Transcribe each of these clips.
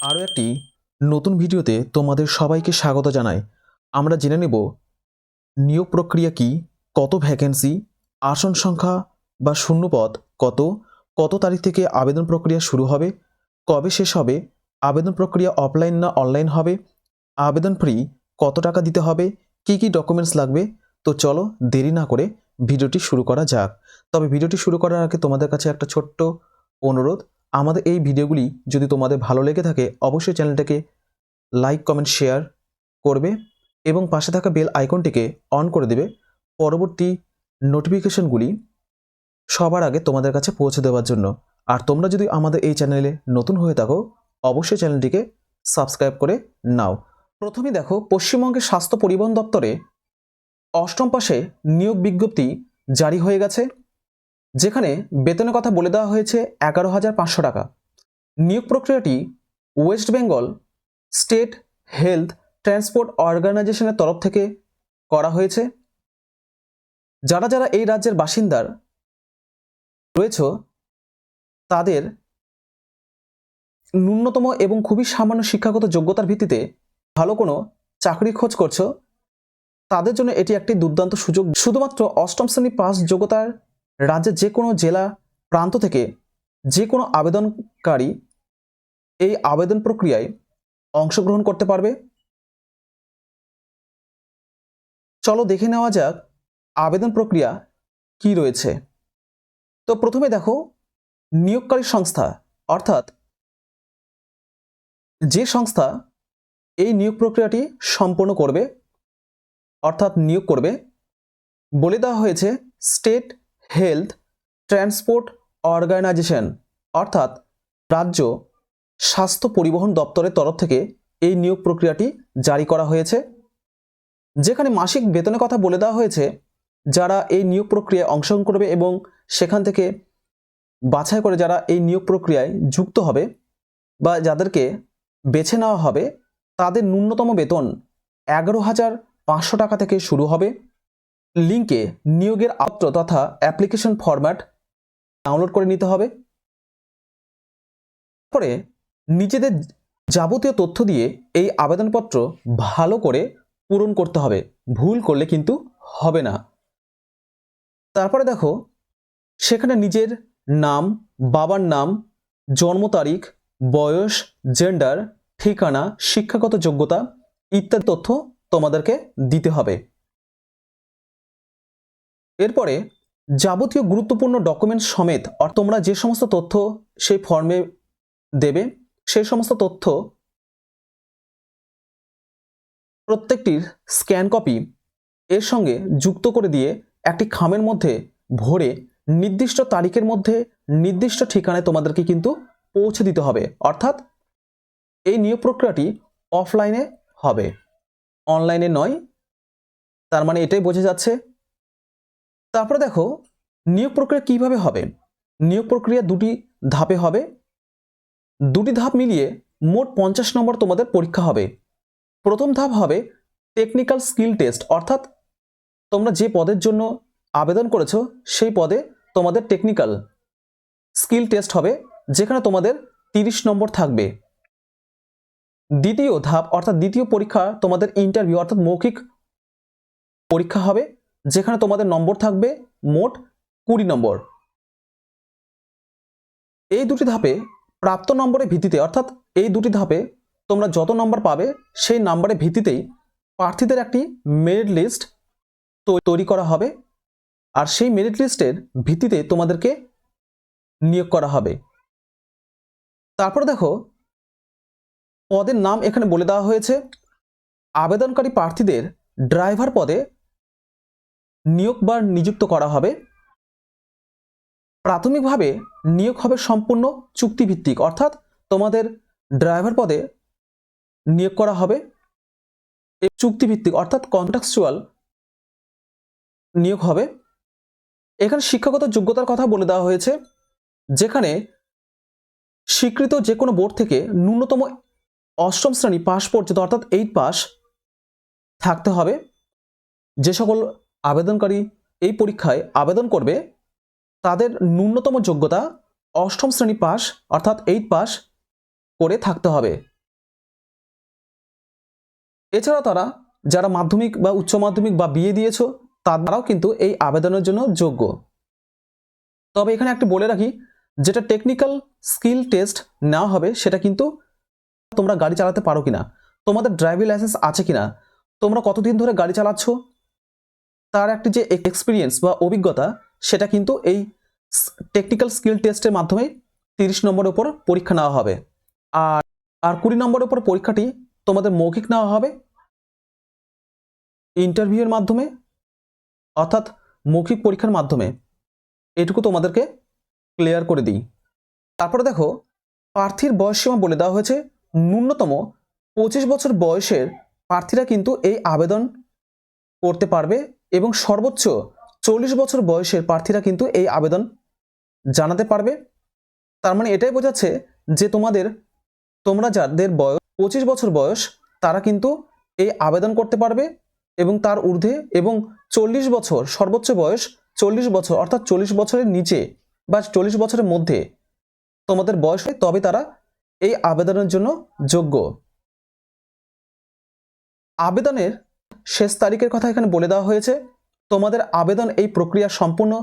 আরও একটি নতুন ভিডিওতে তোমাদের সবাইকে স্বাগত জানাই। আমরা জেনে নেব, নিয়োগ প্রক্রিয়া কি, কত ভ্যাকেন্সি আসন সংখ্যা বা শূন্যপদ কত কত তারিখ থেকে আবেদন প্রক্রিয়া শুরু হবে, কবে শেষ হবে, আবেদন প্রক্রিয়া অফলাইন না অনলাইন হবে, আবেদন ফ্রি কত টাকা দিতে হবে, কি কি ডকুমেন্টস লাগবে, তো চলো দেরি না করে ভিডিওটি শুরু করা যাক। তবে ভিডিওটি শুরু করার আগে তোমাদের কাছে একটা ছোট্ট অনুরোধ আমাদের এই ভিডিওগুলি যদি তোমাদের ভালো লেগে থাকে, অবশ্যই চ্যানেলটাকে লাইক, কমেন্ট, শেয়ার করবে এবং পাশে থাকা বেল আইকনটিকে অন করে দেবে। পরবর্তী নোটিফিকেশনগুলি সবার আগে তোমাদের কাছে পৌঁছে দেওয়ার জন্য। আর তোমরা যদি আমাদের এই চ্যানেলে নতুন হয়ে থাকো, অবশ্যই চ্যানেলটিকে সাবস্ক্রাইব করে নাও। প্রথমে দেখো, পশ্চিমবঙ্গের স্বাস্থ্য পরিবহন দপ্তরে অষ্টম পাশে নিয়োগ বিজ্ঞপ্তি জারি হয়ে গেছে। যেখানে বেতনের কথা বলে দেওয়া হয়েছে এগারো হাজার পাঁচশো টাকা। নিয়োগ প্রক্রিয়াটি West Bengal state health transport অর্গানাইজেশনের তরফ থেকে করা হয়েছে। যারা যারা এই রাজ্যের বাসিন্দার রয়েছ, তাদের ন্যূনতম এবং খুবই সামান্য শিক্ষাগত যোগ্যতার ভিত্তিতে ভালো কোনো চাকরি খোঁজ করছ, তাদের জন্য এটি একটি দুর্দান্ত সুযোগ। শুধুমাত্র অষ্টম শ্রেণি পাস যোগ্যতার রাজ্যের যে কোনো জেলা প্রান্ত থেকে যে কোনো আবেদনকারী এই আবেদন প্রক্রিয়ায় অংশগ্রহণ করতে পারবে। চলো দেখে নেওয়া যাক আবেদন প্রক্রিয়া কি রয়েছে। তো প্রথমে দেখো, নিয়োগকারী সংস্থা, অর্থাৎ যে সংস্থা এই নিয়োগ প্রক্রিয়াটি সম্পন্ন করবে, অর্থাৎ নিয়োগ করবে, বলে দেওয়া হয়েছে স্টেট হেলথ ট্রান্সপোর্ট অর্গানাইজেশন, অর্থাৎ রাজ্য স্বাস্থ্য পরিবহন দপ্তরের তরফ থেকে এই নিয়োগ প্রক্রিয়াটি জারি করা হয়েছে। যেখানে মাসিক বেতনের কথা বলে দেওয়া হয়েছে, যারা এই নিয়োগ প্রক্রিয়ায় অংশগ্রহণ করবে এবং সেখান থেকে বাছাই করে যারা এই নিয়োগ প্রক্রিয়ায় যুক্ত হবে বা যাদেরকে বেছে নেওয়া হবে, তাদের ন্যূনতম বেতন এগারো হাজার পাঁচশো টাকা থেকে শুরু হবে। লিঙ্কে নিয়োগের আত্র তথা অ্যাপ্লিকেশন ফরম্যাট ডাউনলোড করে নিতে হবে। পরে নিজেদের যাবতীয় তথ্য দিয়ে এই আবেদনপত্র ভালো করে পূরণ করতে হবে। ভুল করলে কিন্তু হবে না। তারপরে দেখো, সেখানে নিজের নাম, বাবার নাম, জন্ম তারিখ, বয়স জেন্ডার ঠিকানা, শিক্ষাগত যোগ্যতা ইত্যাদি তথ্য তোমাদেরকে দিতে হবে। এরপরে, যাবতীয় গুরুত্বপূর্ণ ডকুমেন্টস সমেত, আর তোমরা যে সমস্ত তথ্য সেই ফর্মে দেবে, সেই সমস্ত তথ্য প্রত্যেকটির স্ক্যান কপি এর সঙ্গে যুক্ত করে দিয়ে একটি খামের মধ্যে ভরে নির্দিষ্ট তারিখের মধ্যে নির্দিষ্ট ঠিকানায় তোমাদেরকে কিন্তু পৌঁছে দিতে হবে। অর্থাৎ, এই নিয়োগ প্রক্রিয়াটি অফলাইনে হবে। অনলাইনে নয়, তার মানে এটাই বোঝা যাচ্ছে তারপরে দেখো, নিয়োগ প্রক্রিয়া কীভাবে হবে? নিয়োগ প্রক্রিয়া দুটি ধাপে হবে। দুটি ধাপ মিলিয়ে মোট পঞ্চাশ নম্বর তোমাদের পরীক্ষা হবে। প্রথম ধাপ হবে টেকনিক্যাল স্কিল টেস্ট অর্থাৎ তোমরা যে পদের জন্য আবেদন করেছ, সেই পদে তোমাদের টেকনিক্যাল স্কিল টেস্ট হবে, যেখানে তোমাদের তিরিশ নম্বর থাকবে। দ্বিতীয় ধাপ, অর্থাৎ দ্বিতীয় পরীক্ষা তোমাদের ইন্টারভিউ অর্থাৎ মৌখিক পরীক্ষা হবে। যেখানে তোমাদের নম্বর থাকবে মোট কুড়ি নম্বর। এই দুটি ধাপে প্রাপ্ত নম্বরের ভিত্তিতে, অর্থাৎ এই দুটি ধাপে তোমরা যত নম্বর পাবে, সেই নাম্বারের ভিত্তিতেই প্রার্থীদের একটি মেরিট লিস্ট তৈরি করা হবে। আর সেই মেরিট লিস্টের ভিত্তিতে তোমাদেরকে নিয়োগ করা হবে। তারপর দেখো, পদের নাম এখানে বলে দেওয়া হয়েছে। আবেদনকারী প্রার্থীদের ড্রাইভার পদে নিয়োগ বা নিযুক্ত করা হবে। প্রাথমিকভাবে নিয়োগ হবে সম্পূর্ণ চুক্তিভিত্তিক, অর্থাৎ তোমাদের ড্রাইভার পদে নিয়োগ করা হবে। চুক্তিভিত্তিক, অর্থাৎ কন্ট্রাকচুয়াল নিয়োগ হবে। এখানে শিক্ষাগত যোগ্যতার কথা বলে দেওয়া হয়েছে, যেখানে স্বীকৃত যে কোনো বোর্ড থেকে ন্যূনতম অষ্টম শ্রেণি পাস পর্যন্ত, অর্থাৎ এইট পাস থাকতে হবে। যে সকল আবেদনকারী এই পরীক্ষায় আবেদন করবে তাদের ন্যূনতম যোগ্যতা অষ্টম শ্রেণি পাস অর্থাৎ এইট পাস করে থাকতে হবে। এছাড়া তারা, যারা মাধ্যমিক বা উচ্চ মাধ্যমিক বা বিয়ে দিয়েছ, তারাও কিন্তু এই আবেদনের জন্য যোগ্য। তবে এখানে একটি বলে রাখি, যেটা টেকনিক্যাল স্কিল টেস্ট নেওয়া হবে, সেটা কিন্তু তোমরা গাড়ি চালাতে পারো কিনা, তোমাদের ড্রাইভিং লাইসেন্স আছে কিনা, তোমরা কতদিন ধরে গাড়ি চালাচ্ছ তার একটি যে এক্সপিরিয়েন্স বা অভিজ্ঞতা, সেটা কিন্তু এই টেকনিক্যাল স্কিল টেস্টের মাধ্যমে তিরিশ নম্বরের ওপর পরীক্ষা নেওয়া হবে। আর আর কুড়ি নম্বরের উপর পরীক্ষাটি তোমাদের মৌখিক নেওয়া হবে। ইন্টারভিউয়ের মাধ্যমে, অর্থাৎ মৌখিক পরীক্ষার মাধ্যমে। এটুকু তোমাদেরকে ক্লিয়ার করে দিই। তারপরে দেখো, প্রার্থীর বয়সসীমা বলে দেওয়া হয়েছে। ন্যূনতম পঁচিশ বছর বয়সের প্রার্থীরা কিন্তু এই আবেদন করতে পারবে। এবং সর্বোচ্চ চল্লিশ বছর বয়সের প্রার্থীরা কিন্তু এই আবেদন জানাতে পারবে। তার মানে এটাই বোঝাচ্ছে যে তোমাদের, তোমরা যাদের বয়স, পঁচিশ বছর বয়স, তারা কিন্তু এই আবেদন করতে পারবে এবং তার ঊর্ধ্বে এবং চল্লিশ বছর, সর্বোচ্চ বয়স চল্লিশ বছর, অর্থাৎ চল্লিশ বছরের নিচে বা চল্লিশ বছরের মধ্যে তোমাদের বয়স হয়, তবে তারা এই আবেদনের জন্য যোগ্য। আবেদনের শেষ তারিখের কথা এখানে বলে দেওয়া হয়েছে। তোমাদের আবেদন এই প্রক্রিয়া সম্পূর্ণ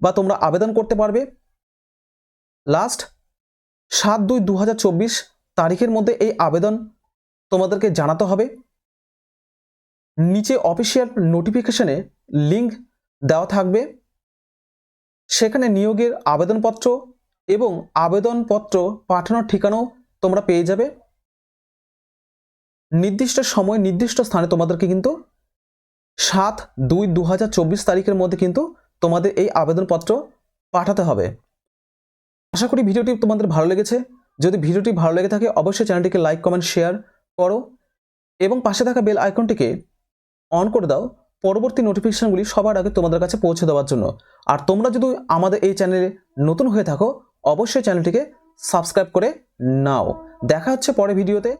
বা তোমরা আবেদন করতে পারবে। লাস্ট সাত দুই দু তারিখের মধ্যে এই আবেদন তোমাদেরকে জানাতে হবে। নিচে অফিসিয়াল নোটিফিকেশনে লিঙ্ক দেওয়া থাকবে। সেখানে নিয়োগের আবেদনপত্র এবং আবেদনপত্র পাঠানোর ঠিকানাও তোমরা পেয়ে যাবে। নির্দিষ্ট সময়, নির্দিষ্ট স্থানে তোমাদেরকে কিন্তু সাত দুই দু তারিখের মধ্যে কিন্তু তোমাদের এই আবেদনপত্র পাঠাতে হবে। আশা করি ভিডিওটি তোমাদের ভালো লেগেছে। যদি ভিডিওটি ভালো লেগে থাকে, অবশ্যই চ্যানেলটিকে লাইক, কমেন্ট, শেয়ার করো এবং পাশে থাকা বেল আইকনটিকে অন করে দাও পরবর্তী নোটিফিকেশানগুলি সবার আগে তোমাদের কাছে পৌঁছে দেওয়ার জন্য। আর তোমরা যদি আমাদের এই চ্যানেলে নতুন হয়ে থাকো, অবশ্যই চ্যানেলটিকে সাবস্ক্রাইব করে নাও। দেখা হচ্ছে পরে ভিডিওতে।